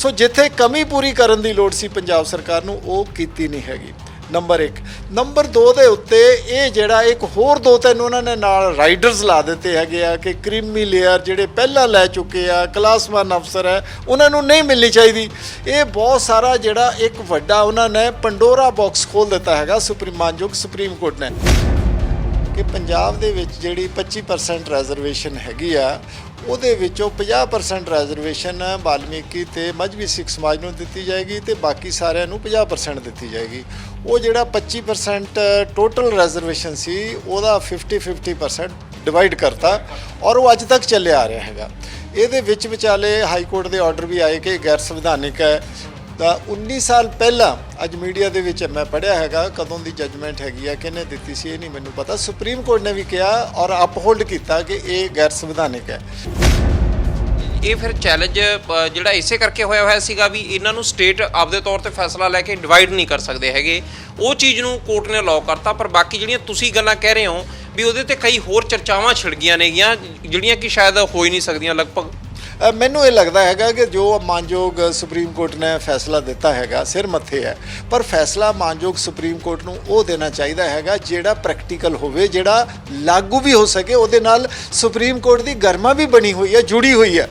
ਸੋ ਜਿੱਥੇ ਕਮੀ ਪੂਰੀ ਕਰਨ ਦੀ ਲੋੜ ਸੀ ਪੰਜਾਬ ਸਰਕਾਰ ਨੂੰ, ਉਹ ਕੀਤੀ ਨਹੀਂ ਹੈਗੀ। ਨੰਬਰ 1 ਨੰਬਰ 2 ਦੇ ਉੱਤੇ ਇਹ ਜਿਹੜਾ ਇੱਕ ਹੋਰ ਦੋ ਤਿੰਨ ਉਹਨਾਂ ਨੇ ਨਾਲ ਰਾਈਡਰਸ ਲਾ ਦਿੱਤੇ ਹੈਗੇ ਆ ਕਿ ਕ੍ਰੀਮੀ ਲੇਅਰ ਜਿਹੜੇ ਪਹਿਲਾਂ ਲੈ ਚੁੱਕੇ ਆ ਕਲਾਸ 1 ਅਫਸਰ ਹੈ, ਉਹਨਾਂ ਨੂੰ ਨਹੀਂ ਮਿਲਣੀ ਚਾਹੀਦੀ। ਇਹ ਬਹੁਤ ਸਾਰਾ ਜਿਹੜਾ ਇੱਕ ਵੱਡਾ ਉਹਨਾਂ ਨੇ ਪੰਡੋਰਾ ਬਾਕਸ ਖੋਲ ਦਿੱਤਾ ਹੈਗਾ, ਸੁਪਰੀਮ ਮਾਨਯੋਗ ਸੁਪਰੀਮ ਕੋਰਟ ਨੇ। ਕਿ ਪੰਜਾਬ ਦੇ ਵਿੱਚ ਜਿਹੜੀ 25% ਰਿਜ਼ਰਵੇਸ਼ਨ ਹੈਗੀ ਆ ਉਹਦੇ ਵਿੱਚੋਂ 50% ਰਿਜ਼ਰਵੇਸ਼ਨ ਵਾਲਮੀਕੀ ਤੇ ਮਜਬੀ ਸਿੱਖ ਸਮਾਜ ਨੂੰ ਦਿੱਤੀ ਜਾਏਗੀ ਤੇ ਬਾਕੀ ਸਾਰਿਆਂ ਨੂੰ 50% ਦਿੱਤੀ ਜਾਏਗੀ। ਉਹ ਜਿਹੜਾ 25% ਟੋਟਲ ਰਿਜ਼ਰਵੇਸ਼ਨ ਸੀ, ਉਹਦਾ 50-50% ਡਿਵਾਈਡ ਕਰਤਾ ਔਰ ਉਹ ਅੱਜ ਤੱਕ ਚੱਲਿਆ ਆ ਰਿਹਾ ਹੈਗਾ। ਇਹਦੇ ਵਿੱਚ ਵਿਚਾਲੇ ਹਾਈ ਕੋਰਟ ਦੇ ਆਰਡਰ ਵੀ ਆਏ ਕਿ ਗੈਰ ਸੰਵਿਧਾਨਿਕ ਹੈ। ਤਾਂ 19 ਸਾਲ ਪਹਿਲਾਂ ਅੱਜ ਮੀਡੀਆ ਦੇ ਵਿੱਚ ਮੈਂ ਪੜਿਆ ਹੈਗਾ, ਕਦੋਂ ਦੀ ਜੱਜਮੈਂਟ ਹੈਗੀ ਆ, ਕਿਹਨੇ ਦਿੱਤੀ ਸੀ ਇਹ ਨਹੀਂ ਮੈਨੂੰ ਪਤਾ। ਸੁਪਰੀਮ ਕੋਰਟ ਨੇ ਵੀ ਕਿਹਾ ਔਰ ਅਪਹੋਲਡ ਕੀਤਾ ਕਿ ਇਹ ਗੈਰ ਸੰਵਿਧਾਨਿਕ ਹੈ। ਇਹ ਫਿਰ ਚੈਲੰਜ ਜਿਹੜਾ ਇਸੇ ਕਰਕੇ ਹੋਇਆ ਹੋਇਆ ਸੀਗਾ ਵੀ ਇਹਨਾਂ ਨੂੰ ਸਟੇਟ ਆਪਦੇ ਤੌਰ ਤੇ ਫੈਸਲਾ ਲੈ ਕੇ ਡਿਵਾਈਡ ਨਹੀਂ ਕਰ ਸਕਦੇ ਹੈਗੇ। ਉਹ ਚੀਜ਼ ਨੂੰ ਕੋਰਟ ਨੇ ਅਲਾਉ ਕਰਤਾ, ਪਰ ਬਾਕੀ ਜਿਹੜੀਆਂ ਤੁਸੀਂ ਗੱਲਾਂ ਕਹਿ ਰਹੇ ਹੋ ਵੀ ਉਹਦੇ ਤੇ ਕਈ ਹੋਰ ਚਰਚਾਵਾਂ ਛਿੜ ਗਈਆਂ ਨੇਗੀਆਂ, ਜਿਹੜੀਆਂ ਕਿ ਸ਼ਾਇਦ ਹੋ ਹੀ ਨਹੀਂ ਸਕਦੀਆਂ ਲਗਭਗ। ਮੈਨੂੰ ਇਹ ਲੱਗਦਾ ਹੈਗਾ ਕਿ ਜੋ ਮਾਨਯੋਗ ਸੁਪਰੀਮ ਕੋਰਟ ਨੇ ਫੈਸਲਾ ਦਿੱਤਾ ਹੈਗਾ, ਸਿਰ ਮੱਥੇ ਹੈ, ਪਰ ਫੈਸਲਾ ਮਾਨਯੋਗ ਸੁਪਰੀਮ ਕੋਰਟ ਨੂੰ ਉਹ ਦੇਣਾ ਚਾਹੀਦਾ ਹੈਗਾ ਜਿਹੜਾ ਪ੍ਰੈਕਟੀਕਲ ਹੋਵੇ, ਜਿਹੜਾ ਲਾਗੂ ਵੀ ਹੋ ਸਕੇ, ਉਹਦੇ ਨਾਲ ਸੁਪਰੀਮ ਕੋਰਟ ਦੀ ਗਰਮਾ ਵੀ ਬਣੀ ਹੋਈ ਹੈ, ਜੁੜੀ ਹੋਈ ਹੈ।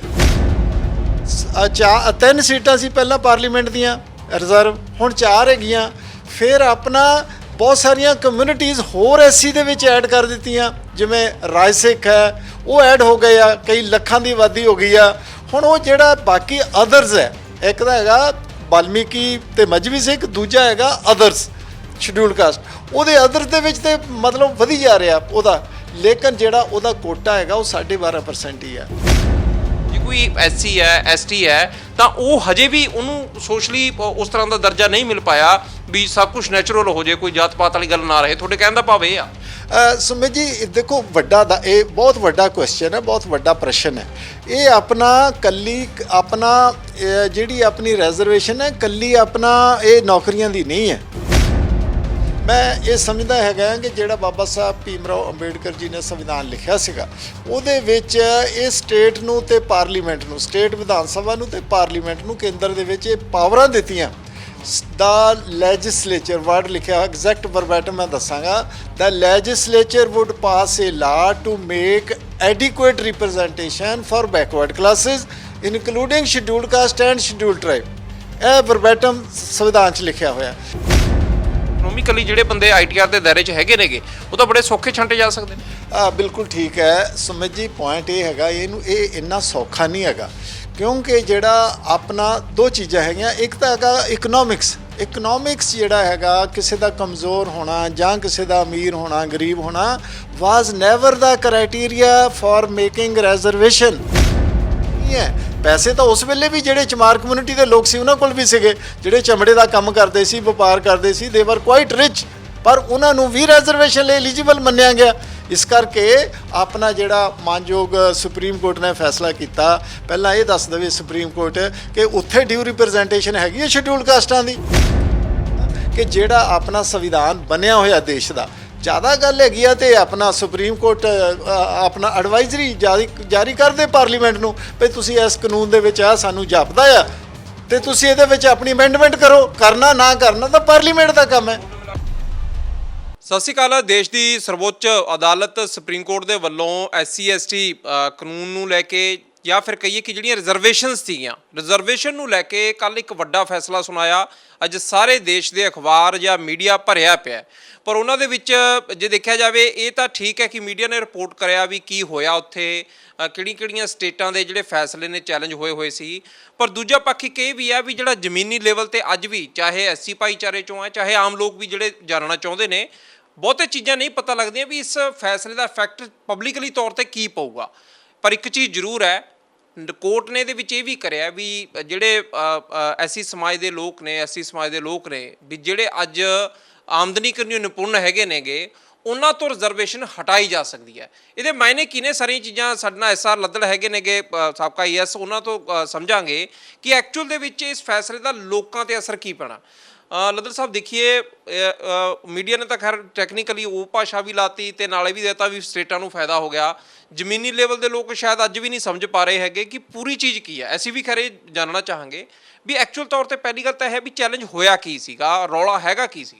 ਸ- ਚਾ ਤਿੰਨ ਸੀਟਾਂ ਸੀ ਪਹਿਲਾਂ ਪਾਰਲੀਮੈਂਟ ਦੀਆਂ, ਰਿਜ਼ਰਵ, ਹੁਣ ਚਾਰ ਹੈਗੀਆਂ, ਫਿਰ ਆਪਣਾ ਬਹੁਤ ਸਾਰੀਆਂ ਕਮਿਊਨਿਟੀਆਂ ਹੋਰ ਐਸਸੀ ਦੇ ਵਿੱਚ ਐਡ ਕਰ ਦਿੱਤੀਆਂ। ਜਿਵੇਂ ਰਾਜ ਸਿੱਖ ਹੈ, ਉਹ ਐਡ ਹੋ ਗਏ ਆ, ਕਈ ਲੱਖਾਂ ਦੀ ਆਬਾਦੀ ਹੋ ਗਈ ਆ। ਹੁਣ ਉਹ ਜਿਹੜਾ ਬਾਕੀ ਅਦਰਸ ਹੈ, ਇੱਕ ਤਾਂ ਹੈਗਾ ਵਾਲਮੀਕੀ ਤੇ ਮਜਬੀ ਸਿੱਖ, ਦੂਜਾ ਹੈਗਾ ਅਦਰਸ ਸ਼ਡਿਊਲ ਕਾਸਟ ਉਹਦੇ ਅਦਰਸ ਦੇ ਵਿੱਚ ਤੇ ਮਤਲਬ ਵਧੀ ਜਾ ਰਿਹਾ ਉਹਦਾ। ਲੇਕਿਨ ਜਿਹੜਾ ਉਹਦਾ ਕੋਟਾ ਹੈਗਾ, ਉਹ 12.5% ਹੀ ਆ ਜੇ ਕੋਈ ਐਸਸੀ ਹੈ ਐਸਟੀ ਹੈ, ਤਾਂ ਉਹ ਹਜੇ ਵੀ ਉਹਨੂੰ ਸੋਸ਼ਲੀ ਉਸ ਤਰ੍ਹਾਂ ਦਾ ਦਰਜਾ ਨਹੀਂ ਮਿਲ ਪਾਇਆ ਵੀ ਸਭ ਕੁਝ ਨੈਚੁਰਲ ਹੋ ਜੇ ਕੋਈ ਜਾਤ ਪਾਤ ਵਾਲੀ ਗੱਲ ਨਾ ਰਹੇ। ਤੁਹਾਡੇ ਕਹਿਣ ਦਾ ਭਾਵ ਇਹ ਆ। ਸੁਮਿਤ ਜੀ, ਦੇਖੋ, ਵੱਡਾ ਦਾ ਇਹ ਬਹੁਤ ਵੱਡਾ ਕੁਐਸਚਨ ਹੈ, ਬਹੁਤ ਵੱਡਾ ਪ੍ਰਸ਼ਨ ਹੈ। ਇਹ ਆਪਣਾ ਕੱਲੀ ਆਪਣਾ ਜਿਹੜੀ ਆਪਣੀ ਰਿਜ਼ਰਵੇਸ਼ਨ ਹੈ, ਕੱਲੀ ਆਪਣਾ ਇਹ ਨੌਕਰੀਆਂ ਦੀ ਨਹੀਂ ਹੈ। ਮੈਂ ਇਹ ਸਮਝਦਾ ਹੈਗਾ ਕਿ ਜਿਹੜਾ ਬਾਬਾ ਸਾਹਿਬ ਭੀਮਰਾਓ ਅੰਬੇਡਕਰ ਜੀ ਨੇ ਸੰਵਿਧਾਨ ਲਿਖਿਆ ਸੀਗਾ, ਉਹਦੇ ਵਿੱਚ ਇਹ ਸਟੇਟ ਨੂੰ ਤੇ ਪਾਰਲੀਮੈਂਟ ਨੂੰ ਸਟੇਟ ਵਿਧਾਨ ਸਭਾ ਨੂੰ ਤੇ ਪਾਰਲੀਮੈਂਟ ਨੂੰ ਕੇਂਦਰ ਦੇ ਵਿੱਚ ਇਹ ਪਾਵਰਾਂ ਦਿੱਤੀਆਂ। ਦਾ ਲੈਜਿਸਲੇਚਰ ਵਰਡ ਲਿਖਿਆ ਐਗਜ਼ੈਕਟ ਵਰਬੈਟਮ ਮੈਂ ਦੱਸਾਂਗਾ। ਦਾ legislature would pass a law to make adequate representation for backward classes including scheduled caste and scheduled tribe ਇਹ ਵਰਬੈਟਮ ਸੰਵਿਧਾਨ 'ਚ ਲਿਖਿਆ ਹੋਇਆ। ਇਕਨੋਮਿਕਲੀ ਜਿਹੜੇ ਬੰਦੇ ਆਈਟੀਆਰ ਦੇ ਦਾਇਰੇ 'ਚ ਹੈਗੇ ਨੇਗੇ ਉਹ ਤਾਂ ਬੜੇ ਸੌਖੇ ਛੰਟੇ ਜਾ ਸਕਦੇ ਨੇ। ਆ ਬਿਲਕੁਲ ਠੀਕ ਹੈ। ਸੁਮਿਤ ਜੀ ਪੁਆਇੰਟ ਇਹ ਹੈਗਾ ਇਹਨੂੰ ਇਹ ਇੰਨਾ ਸੌਖਾ ਨਹੀਂ ਹੈਗਾ। ਕਿਉਂਕਿ ਜਿਹੜਾ ਆਪਣਾ ਦੋ ਚੀਜ਼ਾਂ ਹੈਗੀਆਂ, ਇੱਕ ਤਾਂ ਹੈਗਾ ਇਕਨੋਮਿਕਸ ਇਕਨੋਮਿਕਸ ਜਿਹੜਾ ਹੈਗਾ, ਕਿਸੇ ਦਾ ਕਮਜ਼ੋਰ ਹੋਣਾ ਜਾਂ ਕਿਸੇ ਦਾ ਅਮੀਰ ਹੋਣਾ, ਗਰੀਬ ਹੋਣਾ was never the criteria for making reservation ਨਹੀਂ ਹੈ? ਪੈਸੇ ਤਾਂ ਉਸ ਵੇਲੇ ਵੀ ਜਿਹੜੇ ਚਮਾਰ ਕਮਿਊਨਿਟੀ ਦੇ ਲੋਕ ਸੀ, ਉਹਨਾਂ ਕੋਲ ਵੀ ਸੀਗੇ। ਜਿਹੜੇ ਚਮੜੇ ਦਾ ਕੰਮ ਕਰਦੇ ਸੀ, ਵਪਾਰ ਕਰਦੇ ਸੀ ਦੇ ਵਰ ਕੁਆਇਟ ਰਿਚ ਪਰ ਉਹਨਾਂ ਨੂੰ ਵੀ ਰਿਜ਼ਰਵੇਸ਼ਨ ਲਈ ਐਲੀਜੀਬਲ ਮੰਨਿਆ ਗਿਆ। ਇਸ ਕਰਕੇ ਆਪਣਾ ਜਿਹੜਾ ਮਾਨਯੋਗ ਸੁਪਰੀਮ ਕੋਰਟ ਨੇ ਫੈਸਲਾ ਕੀਤਾ, ਪਹਿਲਾਂ ਇਹ ਦੱਸ ਦੇਵੇ ਸੁਪਰੀਮ ਕੋਰਟ ਕਿ ਉੱਥੇ ਡਿਊ ਰਿਪਰੈਜ਼ੈਂਟੇਸ਼ਨ ਹੈਗੀ ਹੈ ਸ਼ਡਿਊਲ ਕਾਸਟਾਂ ਦੀ? ਕਿ ਜਿਹੜਾ ਆਪਣਾ ਸੰਵਿਧਾਨ ਬਣਿਆ ਹੋਇਆ ਦੇਸ਼ ਦਾ। ਜ਼ਿਆਦਾ ਗੱਲ ਹੈਗੀ ਆ ਤੇ ਆਪਣਾ ਸੁਪਰੀਮ ਕੋਰਟ ਆਪਣਾ ਐਡਵਾਈਜ਼ਰੀ ਜਾਰੀ ਜਾਰੀ ਕਰ ਪਾਰਲੀਮੈਂਟ ਨੂੰ ਵੀ ਤੁਸੀਂ ਇਸ ਕਾਨੂੰਨ ਦੇ ਵਿੱਚ ਆ, ਸਾਨੂੰ ਜਾਪਦਾ ਆ। ਤੇ ਤੁਸੀਂ ਇਹਦੇ ਵਿੱਚ ਆਪਣੀ ਅਮੈਂਡਮੈਂਟ ਕਰੋ। ਕਰਨਾ ਨਾ ਕਰਨਾ ਤਾਂ ਪਾਰਲੀਮੈਂਟ ਦਾ ਕੰਮ ਹੈ। ਸਤਿ ਸ਼੍ਰੀ ਅਕਾਲ, ਦੇਸ਼ ਦੀ ਸਰਵੋੱਚ ਅਦਾਲਤ ਸੁਪਰੀਮ ਕੋਰਟ ਦੇ ਵੱਲੋਂ ਐਸਸੀ, ਐਸਟੀ ਕਾਨੂੰਨ ਨੂੰ ਲੈ ਕੇ ਜਾਂ ਫਿਰ ਕਹੀਏ ਕਿ ਜਿਹੜੀਆਂ ਰਿਜ਼ਰਵੇਸ਼ਨਸ ਸੀਗੀਆਂ ਰਿਜ਼ਰਵੇਸ਼ਨ ਨੂੰ ਲੈ ਕੇ ਕੱਲ ਇੱਕ ਵੱਡਾ ਫੈਸਲਾ ਸੁਣਾਇਆ। ਅੱਜ ਸਾਰੇ ਦੇਸ਼ ਦੇ ਅਖਬਾਰ ਜਾਂ ਮੀਡੀਆ ਭਰਿਆ ਪਿਆ ਪਰ ਉਹਨਾਂ ਦੇ ਵਿੱਚ ਜੇ ਦੇਖਿਆ ਜਾਵੇ, ਇਹ ਤਾਂ ਠੀਕ ਹੈ ਕਿ ਮੀਡੀਆ ਨੇ ਰਿਪੋਰਟ ਕਰਿਆ ਵੀ ਕੀ ਹੋਇਆ ਉੱਥੇ ਕਿਹੜੀ ਕਿਹੜੀਆਂ ਸਟੇਟਾਂ ਦੇ ਜਿਹੜੇ ਫੈਸਲੇ ਨੇ ਚੈਲੰਜ ਹੋਏ ਹੋਏ ਸੀ। ਪਰ ਦੂਜਾ ਪੱਖ ਇੱਕ ਇਹ ਵੀ ਹੈ ਵੀ ਜਿਹੜਾ ਜ਼ਮੀਨੀ ਲੈਵਲ ਤੇ ਅੱਜ ਵੀ, ਚਾਹੇ ਐਸਸੀ ਭਾਈਚਾਰੇ ਚੋਂ ਹੈ ਚਾਹੇ ਆਮ ਲੋਕ ਵੀ ਜਿਹੜੇ ਜਾਣਨਾ ਚਾਹੁੰਦੇ ਨੇ ਬਹੁਤੇ ਚੀਜ਼ਾਂ ਨਹੀਂ ਪਤਾ ਲੱਗਦੀਆਂ ਵੀ ਇਸ ਫੈਸਲੇ ਦਾ ਇਫੈਕਟ ਪਬਲਿਕਲੀ ਤੌਰ ਤੇ ਕੀ ਪਊਗਾ। ਪਰ ਇੱਕ ਚੀਜ਼ ਜ਼ਰੂਰ ਹੈ ਕੋਰਟ ਨੇ ਇਹਦੇ ਵਿੱਚ ਇਹ ਵੀ ਕਰਿਆ ਵੀ ਜਿਹੜੇ ਐਸੀ ਸਮਾਜ ਦੇ ਲੋਕ ਨੇ ਐਸੀ ਸਮਾਜ ਦੇ ਲੋਕ ਨੇ ਵੀ ਜਿਹੜੇ ਅੱਜ ਆਮਦਨੀ ਕਰਨੀ ਨਿਪੁੰਨ ਹੈਗੇ ਨੇਗੇ ਉਹਨਾਂ ਤੋਂ ਰਿਜ਼ਰਵੇਸ਼ਨ ਹਟਾਈ ਜਾ ਸਕਦੀ ਹੈ। ਇਹਦੇ ਮਾਇਨੇ ਕੀ ਨੇ? ਸਾਰੀਆਂ ਚੀਜ਼ਾਂ ਸਾਡੇ ਨਾਲ ਐਸਆਰ ਲੱਦੜ ਹੈਗੇ ਨੇਗੇ ਅ, ਸਾਬਕਾ ਆਈਐਸ ਉਹਨਾਂ ਤੋਂ ਸਮਝਾਂਗੇ ਕਿ ਐਕਚੁਅਲ ਦੇ ਵਿੱਚ ਇਸ ਫੈਸਲੇ ਦਾ ਲੋਕਾਂ ਤੇ ਅਸਰ ਕੀ ਪੈਣਾ। ਲੱਦਰ ਸਾਹਿਬ ਦੇਖੀਏ ਮੀਡੀਆ ਨੇ ਤਾਂ ਖੈਰ ਟੈਕਨੀਕਲੀ ਉਹ ਭਾਸ਼ਾ ਵੀ ਲਾਤੀ ਤੇ ਨਾਲੇ ਵੀ ਦੇਤਾ ਵੀ ਸਟੇਟਾਂ ਨੂੰ ਫਾਇਦਾ ਹੋ ਗਿਆ। ਜ਼ਮੀਨੀ ਲੈਵਲ ਦੇ ਲੋਕ ਸ਼ਾਇਦ ਅੱਜ ਵੀ ਨਹੀਂ ਸਮਝ ਪਾ ਰਹੇ ਹੈਗੇ ਕਿ ਪੂਰੀ ਚੀਜ਼ ਕੀ ਹੈ। ਅਸੀਂ ਵੀ ਖਰੇ ਜਾਣਨਾ ਚਾਹਾਂਗੇ ਵੀ ਐਕਚੁਅਲ ਤੌਰ ਤੇ ਪਹਿਲੀ ਗੱਲ ਤਾਂ ਇਹ ਹੈ ਵੀ ਚੈਲੰਜ ਹੋਇਆ ਕੀ ਸੀਗਾ, ਰੌਲਾ ਹੈਗਾ ਕੀ ਸੀ?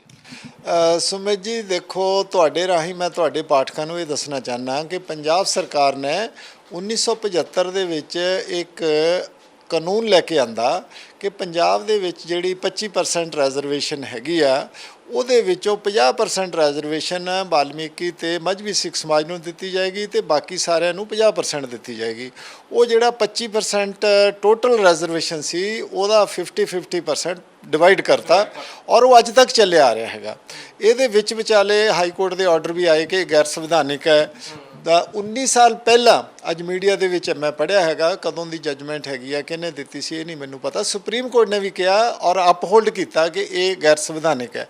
ਸੁਮਿਤ ਜੀ, ਦੇਖੋ, ਤੁਹਾਡੇ ਰਾਹੀਂ ਮੈਂ ਤੁਹਾਡੇ ਪਾਠਕਾਂ ਨੂੰ ਇਹ ਦੱਸਣਾ ਚਾਹਨਾ ਕਿ ਪੰਜਾਬ ਸਰਕਾਰ ਨੇ 1975 ਦੇ ਵਿੱਚ ਇੱਕ ਕਾਨੂੰਨ ਲੈ ਕੇ ਆਂਦਾ ਕਿ ਪੰਜਾਬ ਦੇ ਵਿੱਚ ਜਿਹੜੀ 25% ਰਿਜ਼ਰਵੇਸ਼ਨ ਹੈਗੀ ਆ, ਉਹਦੇ ਵਿੱਚੋਂ 50% ਰਿਜ਼ਰਵੇਸ਼ਨ ਬਾਲਮੀਕੀ ਤੇ ਮਜਬੀ ਸਿੱਖ ਸਮਾਜ ਨੂੰ ਦਿੱਤੀ ਜਾਏਗੀ ਤੇ ਬਾਕੀ ਸਾਰਿਆਂ ਨੂੰ 50% ਦਿੱਤੀ ਜਾਏਗੀ। ਉਹ ਜਿਹੜਾ 25% ਟੋਟਲ ਰਿਜ਼ਰਵੇਸ਼ਨ ਸੀ, ਉਹਦਾ 50 50% ਡਿਵਾਈਡ ਕਰਤਾ ਔਰ ਉਹ ਅੱਜ ਤੱਕ ਚੱਲਿਆ ਆ ਰਿਹਾ ਹੈਗਾ। ਇਹਦੇ ਵਿੱਚ ਵਿਚਾਲੇ ਹਾਈ ਕੋਰਟ ਦੇ ਆਰਡਰ ਵੀ ਆਏ ਕਿ ਗੈਰ ਸੰਵਿਧਾਨਿਕ ਹੈ। ਤਾਂ 19 ਸਾਲ ਪਹਿਲਾਂ ਅੱਜ ਮੀਡੀਆ ਦੇ ਵਿੱਚ ਮੈਂ ਪੜਿਆ ਹੈਗਾ, ਕਦੋਂ ਦੀ ਜੱਜਮੈਂਟ ਹੈਗੀ ਆ, ਕਿਹਨੇ ਦਿੱਤੀ ਸੀ ਇਹ ਨਹੀਂ ਮੈਨੂੰ ਪਤਾ। ਸੁਪਰੀਮ ਕੋਰਟ ਨੇ ਵੀ ਕਿਹਾ ਔਰ ਅਪਹੋਲਡ ਕੀਤਾ ਕਿ ਇਹ ਗੈਰ ਸੰਵਿਧਾਨਿਕ ਹੈ।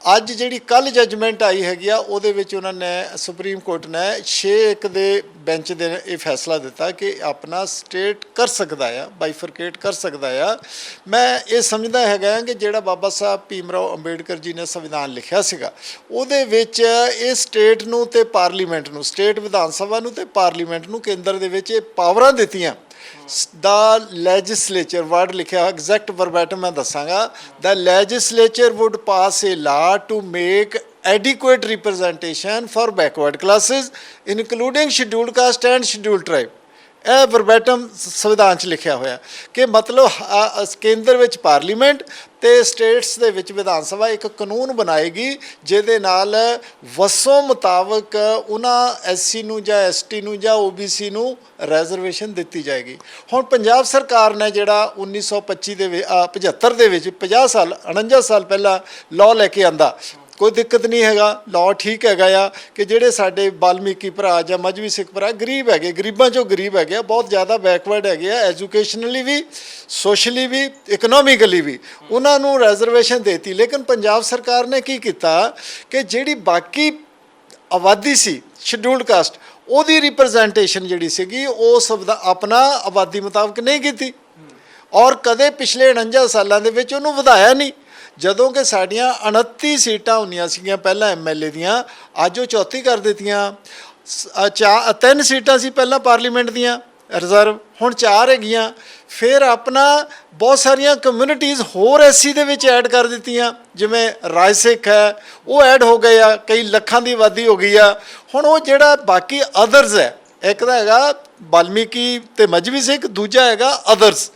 ਅੱਜ ਜਿਹੜੀ ਕੱਲ ਜੱਜਮੈਂਟ ਆਈ ਹੈਗੀ ਆ, ਉਹਦੇ ਵਿੱਚ ਉਹਨਾਂ ਨੇ ਸੁਪਰੀਮ ਕੋਰਟ ਨੇ 6-1 ਦੇ ਬੈਂਚ ਦੇ ਇਹ ਫੈਸਲਾ ਦਿੱਤਾ ਕਿ ਆਪਣਾ ਸਟੇਟ ਕਰ ਸਕਦਾ ਆ ਬਾਈਫਰਕੇਟ ਕਰ ਸਕਦਾ ਆ। ਮੈਂ ਇਹ ਸਮਝਦਾ ਹੈਗਾ ਕਿ ਜਿਹੜਾ ਬਾਬਾ ਸਾਹਿਬ ਭੀਮਰਾਓ ਅੰਬੇਡਕਰ ਜੀ ਨੇ ਸੰਵਿਧਾਨ ਲਿਖਿਆ ਸੀਗਾ, ਉਹਦੇ ਵਿੱਚ ਇਹ ਸਟੇਟ ਨੂੰ ਤੇ ਪਾਰਲੀਮੈਂਟ ਨੂੰ ਸਟੇਟ ਵਿਧਾਨ ਸਭਾ ਨੂੰ ਤੇ ਪਾਰਲੀਮੈਂਟ ਨੂੰ ਕੇਂਦਰ ਦੇ ਵਿੱਚ ਇਹ ਪਾਵਰਾਂ ਦਿੱਤੀਆਂ। ਦਾ ਲੈਜਿਸਲੇਚਰ ਵਰਡ ਲਿਖਿਆ ਐਗਜ਼ੈਕਟ ਵਰਬੈਟਮ ਮੈਂ ਦੱਸਾਂਗਾ ਦਾ legislature would pass a law to make adequate representation for backward classes including scheduled caste and scheduled tribe ਇਹ ਵਰਬੈਟਮ ਸੰਵਿਧਾਨ 'ਚ ਲਿਖਿਆ ਹੋਇਆ ਕਿ ਮਤਲਬ ਕੇਂਦਰ ਵਿੱਚ ਪਾਰਲੀਮੈਂਟ ਤੇ ਸਟੇਟਸ ਦੇ ਵਿੱਚ ਵਿਧਾਨ ਸਭਾ ਇੱਕ ਕਾਨੂੰਨ ਬਣਾਏਗੀ ਜਿਹਦੇ ਨਾਲ ਵਸੋਂ ਮੁਤਾਬਕ ਉਹਨਾਂ ਐਸਸੀ ਨੂੰ ਜਾਂ ਐਸਟੀ ਨੂੰ ਜਾਂ ਓਬੀਸੀ ਨੂੰ ਰਿਜ਼ਰਵੇਸ਼ਨ ਦਿੱਤੀ ਜਾਏਗੀ। ਹੁਣ ਪੰਜਾਬ ਸਰਕਾਰ ਨੇ ਜਿਹੜਾ 1925 ਦੇ ਵਿੱਚ ਅ, 75 ਦੇ ਵਿੱਚ 50 ਸਾਲ 49 ਸਾਲ ਪਹਿਲਾਂ ਲਾਅ ਲੈ ਕੇ ਆਂਦਾ ਕੋਈ ਦਿੱਕਤ ਨਹੀਂ ਹੈਗਾ ਲਾਅ ਠੀਕ ਹੈਗਾ ਆ ਕਿ ਜਿਹੜੇ ਸਾਡੇ ਬਾਲਮੀਕੀ ਭਰਾ ਜਾਂ ਮਜ਼ਵੀ ਸਿੱਖ ਭਰਾ ਗਰੀਬ ਹੈਗੇ, ਗਰੀਬਾਂ ਚੋਂ ਗਰੀਬ ਹੈਗੇ ਆ, ਬਹੁਤ ਜ਼ਿਆਦਾ ਬੈਕਵਰਡ ਹੈਗੇ ਆ ਐਜੂਕੇਸ਼ਨਲੀ ਵੀ ਸੋਸ਼ਲੀ ਵੀ ਇਕਨੋਮਿਕਲੀ ਵੀ। ਉਹਨਾਂ ਨੂੰ ਰਿਜ਼ਰਵੇਸ਼ਨ ਦੇਤੀ, ਲੇਕਿਨ ਪੰਜਾਬ ਸਰਕਾਰ ਨੇ ਕੀ ਕੀਤਾ ਕਿ ਜਿਹੜੀ ਬਾਕੀ ਆਬਾਦੀ ਸੀ ਸ਼ਡਿਊਲਡ ਕਾਸਟ ਉਹਦੀ ਰਿਪਰੈਜ਼ੈਂਟੇਸ਼ਨ ਜਿਹੜੀ ਸੀਗੀ, ਉਹ ਸਭ ਦਾ ਆਪਣਾ ਆਬਾਦੀ ਮੁਤਾਬਕ ਨਹੀਂ ਕੀਤੀ। ਔਰ ਕਦੇ ਪਿਛਲੇ 49 ਸਾਲਾਂ ਦੇ ਵਿੱਚ ਉਹਨੂੰ ਵਧਾਇਆ ਨਹੀਂ। ਜਦੋਂ ਕਿ ਸਾਡੀਆਂ 29 ਸੀਟਾਂ ਹੁੰਦੀਆਂ ਸੀਗੀਆਂ ਪਹਿਲਾਂ ਐਮਐਲਏ ਦੀਆਂ, ਅੱਜ ਉਹ 34 ਕਰ ਦਿੱਤੀਆਂ। ਸ- ਚਾ ਤਿੰਨ ਸੀਟਾਂ ਸੀ ਪਹਿਲਾਂ ਪਾਰਲੀਮੈਂਟ ਦੀਆਂ, ਰਿਜ਼ਰਵ, ਹੁਣ ਚਾਰ ਹੈਗੀਆਂ। ਫਿਰ ਆਪਣਾ ਬਹੁਤ ਸਾਰੀਆਂ ਕਮਿਊਨਿਟੀਆਂ ਹੋਰ ਐਸਸੀ ਦੇ ਵਿੱਚ ਐਡ ਕਰ ਦਿੱਤੀਆਂ, ਜਿਵੇਂ ਰਾਜ ਸਿੱਖ ਹੈ, ਉਹ ਐਡ ਹੋ ਗਏ ਆ, ਕਈ ਲੱਖਾਂ ਦੀ ਆਬਾਦੀ ਹੋ ਗਈ ਆ। ਹੁਣ ਉਹ ਜਿਹੜਾ ਬਾਕੀ ਅਦਰਸ ਹੈ, ਇੱਕ ਤਾਂ ਹੈਗਾ ਬਾਲਮੀਕੀ ਤੇ ਮਜਬੀ ਸਿੱਖ, ਦੂਜਾ ਹੈਗਾ ਅਦਰਸ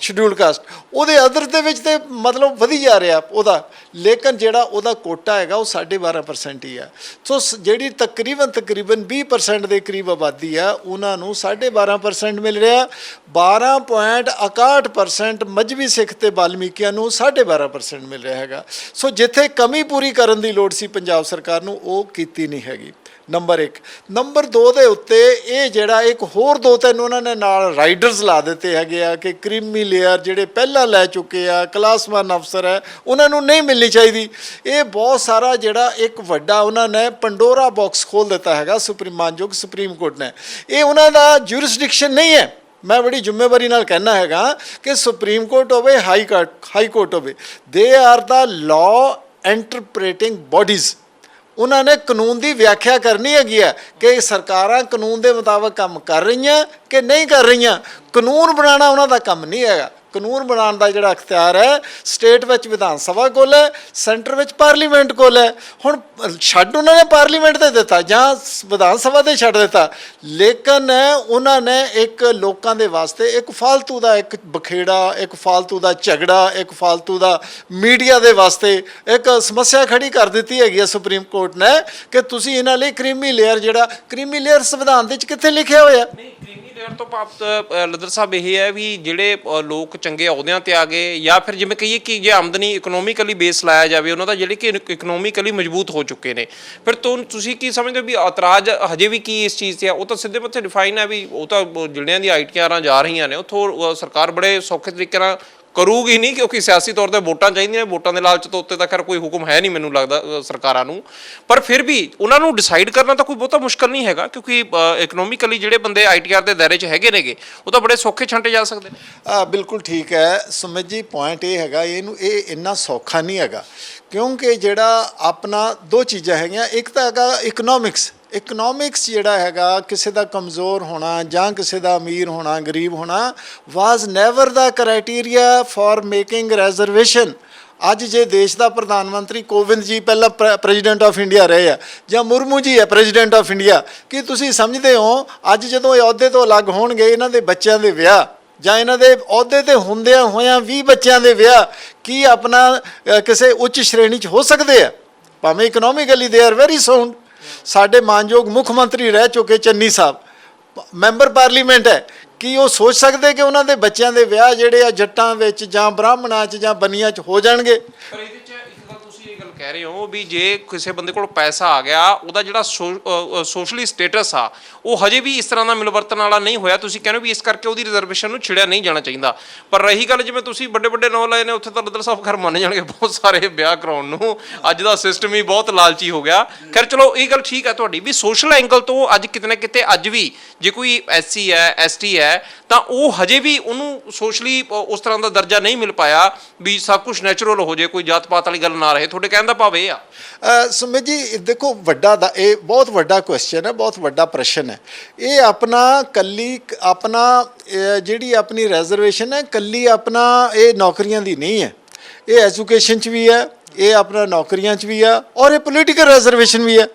ਸ਼ਡਿਊਲ ਕਾਸਟ ਉਹਦੇ ਅਦਰ ਦੇ ਵਿੱਚ ਤੇ ਮਤਲਬ ਵਧੀ ਜਾ ਰਿਹਾ ਉਹਦਾ। ਲੇਕਿਨ ਜਿਹੜਾ ਉਹਦਾ ਕੋਟਾ ਹੈਗਾ, ਉਹ 12.5% ਹੀ ਆ। ਸੋ ਸ- ਜਿਹੜੀ ਤਕਰੀਬਨ ਤਕਰੀਬਨ 20% ਦੇ ਕਰੀਬ ਆਬਾਦੀ ਆ, ਉਹਨਾਂ ਨੂੰ 12.5% ਮਿਲ ਰਿਹਾ। 12.61% ਮਜਬੀ ਸਿੱਖ ਤੇ ਬਾਲਮੀਕੀਆਂ ਨੂੰ 12.5% ਮਿਲ ਰਿਹਾ ਹੈਗਾ। ਸੋ ਜਿੱਥੇ ਕਮੀ ਪੂਰੀ ਕਰਨ ਦੀ ਲੋੜ ਸੀ ਪੰਜਾਬ ਸਰਕਾਰ ਨੂੰ, ਉਹ ਕੀਤੀ ਨਹੀਂ ਹੈਗੀ। ਨੰਬਰ 1 ਨੰਬਰ 2 ਦੇ ਉੱਤੇ ਇਹ ਜਿਹੜਾ ਇੱਕ ਹੋਰ ਦੋ ਤਿੰਨ ਉਹਨਾਂ ਨੇ ਨਾਲ ਰਾਈਡਰਸ ਲਾ ਦਿੱਤੇ ਹੈਗੇ ਆ ਕਿ ਕ੍ਰੀਮੀ ਲੇਅਰ ਜਿਹੜੇ ਪਹਿਲਾਂ ਲੈ ਚੁੱਕੇ ਆ ਕਲਾਸ 1 ਅਫਸਰ ਹੈ, ਉਹਨਾਂ ਨੂੰ ਨਹੀਂ ਮਿਲਣੀ ਚਾਹੀਦੀ। ਇਹ ਬਹੁਤ ਸਾਰਾ ਜਿਹੜਾ ਇੱਕ ਵੱਡਾ ਉਹਨਾਂ ਨੇ ਪੰਡੋਰਾ ਬਾਕਸ ਖੋਲ ਦਿੱਤਾ ਹੈਗਾ ਸੁਪਰੀਮ ਮਾਨਯੋਗ ਸੁਪਰੀਮ ਕੋਰਟ ਨੇ। ਇਹ ਉਹਨਾਂ ਦਾ ਜੁਰਿਸਡਿਕਸ਼ਨ ਨਹੀਂ ਹੈ। ਮੈਂ ਬੜੀ ਜ਼ਿੰਮੇਵਾਰੀ ਨਾਲ ਕਹਿਣਾ ਹੈਗਾ ਕਿ ਸੁਪਰੀਮ ਕੋਰਟ ਹੋਵੇ ਹਾਈ ਕੋਰਟ ਹਾਈ ਕੋਰਟ ਹੋਵੇ। They are the law interpreting bodies ਉਹਨਾਂ ਨੇ ਕਾਨੂੰਨ ਦੀ ਵਿਆਖਿਆ ਕਰਨੀ ਹੈਗੀ ਹੈ ਕਿ ਸਰਕਾਰਾਂ ਕਾਨੂੰਨ ਦੇ ਮੁਤਾਬਕ ਕੰਮ ਕਰ ਰਹੀਆਂ ਕਿ ਨਹੀਂ ਕਰ ਰਹੀਆਂ। ਕਾਨੂੰਨ ਬਣਾਉਣਾ ਉਹਨਾਂ ਦਾ ਕੰਮ ਨਹੀਂ ਹੈਗਾ। ਕਾਨੂੰਨ ਬਣਾਉਣ ਦਾ ਜਿਹੜਾ ਅਖਤਿਆਰ ਹੈ, ਸਟੇਟ ਵਿੱਚ ਵਿਧਾਨ ਸਭਾ ਕੋਲ ਹੈ, ਸੈਂਟਰ ਵਿੱਚ ਪਾਰਲੀਮੈਂਟ ਕੋਲ ਹੈ। ਹੁਣ ਛੱਡ ਉਹਨਾਂ ਨੇ ਪਾਰਲੀਮੈਂਟ ਤੇ ਦਿੱਤਾ ਜਾਂ ਵਿਧਾਨ ਸਭਾ ਤੇ ਛੱਡ ਦਿੱਤਾ। ਲੇਕਿਨ ਉਹਨਾਂ ਨੇ ਇੱਕ ਲੋਕਾਂ ਦੇ ਵਾਸਤੇ ਇੱਕ ਫਾਲਤੂ ਦਾ ਇੱਕ ਬਖੇੜਾ, ਇੱਕ ਫਾਲਤੂ ਦਾ ਝਗੜਾ, ਇੱਕ ਫਾਲਤੂ ਦਾ ਮੀਡੀਆ ਦੇ ਵਾਸਤੇ ਇੱਕ ਸਮੱਸਿਆ ਖੜੀ ਕਰ ਦਿੱਤੀ ਹੈਗੀ ਹੈ ਸੁਪਰੀਮ ਕੋਰਟ ਨੇ ਕਿ ਤੁਸੀਂ ਇਹਨਾਂ ਲਈ ਕ੍ਰੀਮੀ ਲੇਅਰ ਜਿਹੜਾ ਕ੍ਰੀਮੀ ਲੇਅਰ ਸੰਵਿਧਾਨ ਦੇ ਵਿੱਚ ਕਿੱਥੇ ਲਿਖਿਆ ਹੋਇਆ ਨਹੀਂ ਲੇਅਰ ਤੋਂ ਪ੍ਰਾਪਤ ਅ, ਸਾਹਿਬ ਇਹ ਹੈ ਵੀ ਜਿਹੜੇ ਅ, ਲੋਕ ਚੰਗੇ ਅਹੁਦਿਆਂ ਤੇ ਆ ਗਏ ਜਾਂ ਫਿਰ ਜਿਵੇਂ ਕਹੀਏ ਕਿ ਜੇ ਆਮਦਨੀ ਇਕਨੋਮਿਕਲੀ ਬੇਸ ਲਾਇਆ ਜਾਵੇ ਉਹਨਾਂ ਦਾ ਜਿਹੜੇ ਕਿ ਇਕਨੋਮਿਕਲੀ ਮਜ਼ਬੂਤ ਹੋ ਚੁੱਕੇ ਨੇ। ਫਿਰ ਤੋਂ ਤੁਸੀਂ ਕੀ ਸਮਝਦੇ ਹੋ ਵੀ ਇਤਰਾਜ਼ ਹਜੇ ਵੀ ਕੀ ਇਸ ਚੀਜ਼ ਤੇ ਆ? ਉਹ ਤਾਂ ਸਿੱਧੇ ਮੱਥੇ ਡਿਫਾਈਨ ਹੈ ਵੀ ਉਹ ਤਾਂ ਉਹ ਜਿਹੜਿਆਂ ਦੀ ਆਈਟੀਆਰਾਂ ਜਾ ਰਹੀਆਂ ਨੇ ਉਥੋਂ ਸਰਕਾਰ ਬੜੇ ਸੌਖੇ ਤਰੀਕੇ ਨਾਲ ਕਰੂਗੀ ਨਹੀਂ, ਕਿਉਂਕਿ ਸਿਆਸੀ ਤੌਰ ਤੇ ਵੋਟਾਂ ਚਾਹੀਦੀਆਂ, ਵੋਟਾਂ ਦੇ ਲਾਲਚ ਤੋਂ ਉੱਤੇ ਤਾਂ ਖੈਰ ਕੋਈ ਹੁਕਮ ਹੈ ਨਹੀਂ ਮੈਨੂੰ ਲੱਗਦਾ ਸਰਕਾਰਾਂ ਨੂੰ। ਪਰ ਫਿਰ ਵੀ ਉਹਨਾਂ ਨੂੰ ਡਿਸਾਈਡ ਕਰਨਾ ਤਾਂ ਕੋਈ ਬਹੁਤਾ ਮੁਸ਼ਕਲ ਨਹੀਂ ਹੈਗਾ, ਕਿਉਂਕਿ ਇਕਨੋਮਿਕਲੀ ਜਿਹੜੇ ਬੰਦੇ ਆਈਟੀਆਰ ਦੇ ਦਾਇਰੇ 'ਚ ਹੈਗੇ ਨੇਗੇ, ਉਹ ਤਾਂ ਬੜੇ ਸੌਖੇ ਛਾਂਟੇ ਜਾ ਸਕਦੇ ਨੇ। ਆ ਬਿਲਕੁਲ ਠੀਕ ਹੈ। ਸੁਮਿਤ ਜੀ ਪੁਆਇੰਟ ਇਹ ਹੈਗਾ, ਇਹਨੂੰ, ਇਹ ਇੰਨਾ ਸੌਖਾ ਨਹੀਂ ਹੈਗਾ, ਕਿਉਂਕਿ ਜਿਹੜਾ ਆਪਣਾ ਦੋ ਚੀਜ਼ਾਂ ਹੈਗੀਆਂ, ਇੱਕ ਤਾਂ ਹੈਗਾ ਇਕਨੋਮਿਕਸ ਇਕਨੋਮਿਕਸ ਜਿਹੜਾ ਹੈਗਾ, ਕਿਸੇ ਦਾ ਕਮਜ਼ੋਰ ਹੋਣਾ ਜਾਂ ਕਿਸੇ ਦਾ ਅਮੀਰ ਹੋਣਾ, ਗਰੀਬ ਹੋਣਾ was never the criteria for making reservation ਅੱਜ ਜੇ ਦੇਸ਼ ਦਾ ਪ੍ਰਧਾਨ ਮੰਤਰੀ ਕੋਵਿੰਦ ਜੀ ਪਹਿਲਾਂ ਪ੍ਰੈਜ਼ੀਡੈਂਟ ਆਫ ਇੰਡੀਆ ਰਹੇ ਆ, ਜਾਂ ਮੁਰਮੂ ਜੀ ਹੈ ਪ੍ਰੈਜ਼ੀਡੈਂਟ ਆਫ ਇੰਡੀਆ ਕੀ ਤੁਸੀਂ ਸਮਝਦੇ ਹੋ, ਅੱਜ ਜਦੋਂ ਇਹ ਅਹੁਦੇ ਤੋਂ ਅਲੱਗ ਹੋਣਗੇ, ਇਹਨਾਂ ਦੇ ਬੱਚਿਆਂ ਦੇ ਵਿਆਹ, ਜਾਂ ਇਹਨਾਂ ਦੇ ਅਹੁਦੇ ਤੇ ਹੁੰਦਿਆਂ ਹੋਇਆਂ 20 ਬੱਚਿਆਂ ਦੇ ਵਿਆਹ, ਕੀ ਆਪਣਾ ਕਿਸੇ ਉੱਚ ਸ਼੍ਰੇਣੀ 'ਚ ਹੋ ਸਕਦੇ ਆ? ਭਾਵੇਂ economically they are very sound ਸਾਡੇ ਮਾਨਯੋਗ ਮੁੱਖ ਮੰਤਰੀ ਰਹਿ ਚੁੱਕੇ ਚੰਨੀ ਸਾਹਿਬ। ਮੈਂਬਰ ਪਾਰਲੀਮੈਂਟ ਹੈ। ਕੀ ਉਹ ਸੋਚ ਸਕਦੇ ਕਿ ਉਹਨਾਂ ਦੇ ਬੱਚਿਆਂ ਦੇ ਵਿਆਹ ਜਿਹੜੇ ਆ ਜੱਟਾਂ ਵਿੱਚ ਜਾਂ ਬ੍ਰਾਹਮਣਾਂ 'ਚ ਜਾਂ ਬਨੀਆਂ 'ਚ ਹੋ ਜਾਣਗੇ? ਪਰ ਇਹਦੇ 'ਚ ਇੱਕ ਗੱਲ ਤੁਸੀਂ ਇਹ ਗੱਲ ਕਹਿ ਰਹੇ ਹੋ ਵੀ ਜੇ ਕਿਸੇ ਬੰਦੇ ਕੋਲ ਪੈਸਾ ਆ ਗਿਆ, ਉਹਦਾ ਜਿਹੜਾ ਸੋਸ਼ਲੀ ਸਟੇਟਸ ਆ, ਉਹ ਹਜੇ ਵੀ ਇਸ ਤਰ੍ਹਾਂ ਦਾ ਮਿਲਵਰਤਨ ਵਾਲਾ ਨਹੀਂ ਹੋਇਆ। ਤੁਸੀਂ ਕਹਿੰਦੇ ਹੋ ਵੀ ਇਸ ਕਰਕੇ ਉਹਦੀ ਰਿਜ਼ਰਵੇਸ਼ਨ ਨੂੰ ਛਿੜਿਆ ਨਹੀਂ ਜਾਣਾ ਚਾਹੀਦਾ। ਪਰ ਰਹੀ ਗੱਲ ਜਿਵੇਂ ਤੁਸੀਂ ਵੱਡੇ ਵੱਡੇ ਨਾਂ ਲਏ ਨੇ, ਉੱਥੇ ਤਾਂ ਰਦਰ ਸਾਹਿਬ ਖਰ ਮੰਨ ਜਾਣਗੇ ਬਹੁਤ ਸਾਰੇ ਵਿਆਹ ਕਰਾਉਣ ਨੂੰ। ਅੱਜ ਦਾ ਸਿਸਟਮ ਹੀ ਬਹੁਤ ਲਾਲਚੀ ਹੋ ਗਿਆ। ਖੈਰ ਚਲੋ, ਇਹ ਗੱਲ ਠੀਕ ਹੈ ਤੁਹਾਡੀ ਵੀ ਸੋਸ਼ਲ ਐਂਗਲ ਤੋਂ ਅੱਜ ਕਿਤੇ ਨਾ ਕਿਤੇ, ਅੱਜ ਵੀ ਜੇ ਕੋਈ ਐਸਸੀ ਹੈ ਐਸਟੀ ਹੈ, ਤਾਂ ਉਹ ਹਜੇ ਵੀ ਉਹਨੂੰ ਸੋਸ਼ਲੀ ਉਸ ਤਰ੍ਹਾਂ ਦਾ ਦਰਜਾ ਨਹੀਂ ਮਿਲ ਪਾਇਆ ਵੀ ਸਭ ਕੁਝ ਨੈਚੁਰਲ ਹੋ ਜੇ, ਕੋਈ ਜਾਤ ਪਾਤ ਵਾਲੀ ਗੱਲ ਨਾ ਰਹੇ। ਤੁਹਾਡੇ ਕਹਿਣ ਦਾ ਭਾਵ ਇਹ ਆ ਸੁਮਿਤ ਜੀ, ਦੇਖੋ ਵੱਡਾ ਦਾ, ਇਹ ਬਹੁਤ ਵੱਡਾ ਕੁਐਸਚਨ ਹੈ, ਬਹੁਤ ਵੱਡਾ ਪ੍ਰਸ਼ਨ ਹੈ। ਇਹ ਆਪਣਾ ਕੱਲੀ ਆਪਣਾ ਜਿਹੜੀ ਆਪਣੀ ਰਿਜ਼ਰਵੇਸ਼ਨ ਹੈ, ਕੱਲੀ ਆਪਣਾ ਇਹ ਨੌਕਰੀਆਂ ਦੀ ਨਹੀਂ ਹੈ। ਇਹ ਐਜੂਕੇਸ਼ਨ 'ਚ ਵੀ ਹੈ, ਇਹ ਆਪਣਾ ਨੌਕਰੀਆਂ 'ਚ ਵੀ ਆ ਔਰ ਇਹ ਪੋਲੀਟੀਕਲ ਰਿਜ਼ਰਵੇਸ਼ਨ ਵੀ ਹੈ।